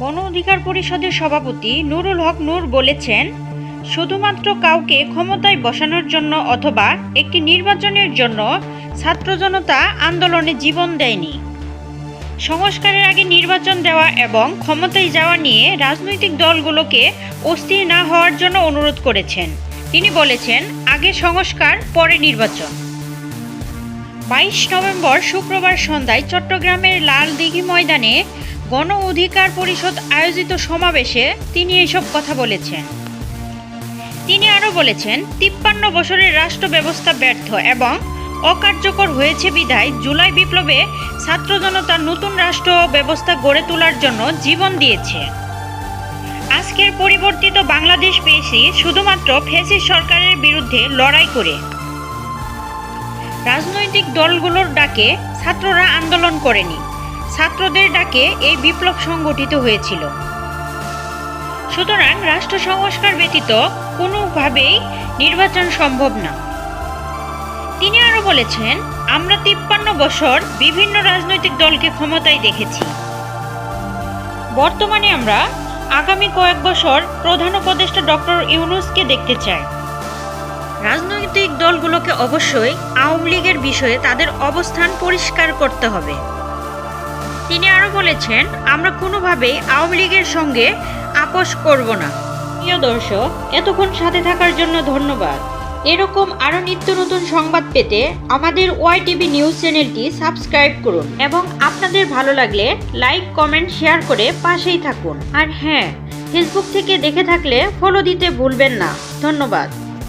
গণ অধিকার পরিষদের সভাপতি নুরুল হক নূর বলেছেন, শুধুমাত্র কাউকে ক্ষমতায় বসানোর জন্য অথবা একটি নির্বাচনের জন্য ছাত্র জনতা আন্দোলনে জীবন দেয়নি। সংস্কারের আগে নির্বাচন দেওয়া এবং ক্ষমতায় যাওয়া নিয়ে রাজনৈতিক দলগুলোকে অস্থির না হওয়ার জন্য অনুরোধ করেছেন। তিনি বলেছেন, আগে সংস্কার, পরে নির্বাচন। বাইশ নভেম্বর শুক্রবার সন্ধ্যায় চট্টগ্রামের লাল দিঘি ময়দানে গণ অধিকার পরিষদ আয়োজিত সমাবেশে তিনি এসব কথা বলেছেন। তিনি আরও বলেছেন, তিপ্পান্ন বছরের রাষ্ট্র ব্যবস্থা ব্যর্থ এবং অকার্যকর হয়েছে বিধায় জুলাই বিপ্লবে ছাত্র জনতা নতুন রাষ্ট্র ব্যবস্থা গড়ে তোলার জন্য জীবন দিয়েছে। আজকের পরিবর্তিত বাংলাদেশ পেয়েছি শুধুমাত্র ফেসিস সরকারের বিরুদ্ধে লড়াই করে। রাজনৈতিক দলগুলোর ডাকে ছাত্ররা আন্দোলন করেনি। ছাত্রদের ডাকে এই বিপ্লব সংগঠিত হয়েছিল। সুতরাং রাষ্ট্র সংস্কার ব্যতীত কোনোভাবেই নির্বাচন সম্ভব না। তিনি আরও বলেছেন, আমরা তিপ্পান্ন বছর বিভিন্ন রাজনৈতিক দলকে ক্ষমতায় দেখেছি। বর্তমানে আমরা আগামী কয়েক বছর প্রধান উপদেষ্টা ডক্টর ইউনুসকে দেখতে চাই। রাজনৈতিক দলগুলোকে অবশ্যই আওয়ামী লীগের বিষয়ে তাদের অবস্থান পরিষ্কার করতে হবে। তিনি আরও বলেছেন, আমরা কোনোভাবেই আওয়ামী লীগের সঙ্গে আপোষ করব না। প্রিয় দর্শক, এতক্ষণ সাথে থাকার জন্য ধন্যবাদ। এরকম আরও নিত্য নতুন সংবাদ পেতে আমাদের ওয়াই টিভি নিউজ চ্যানেলটি সাবস্ক্রাইব করুন এবং আপনাদের ভালো লাগলে লাইক, কমেন্ট, শেয়ার করে পাশেই থাকুন। আর হ্যাঁ ফেসবুক থেকে দেখে থাকলে ফলো দিতে ভুলবেন না। ধন্যবাদ।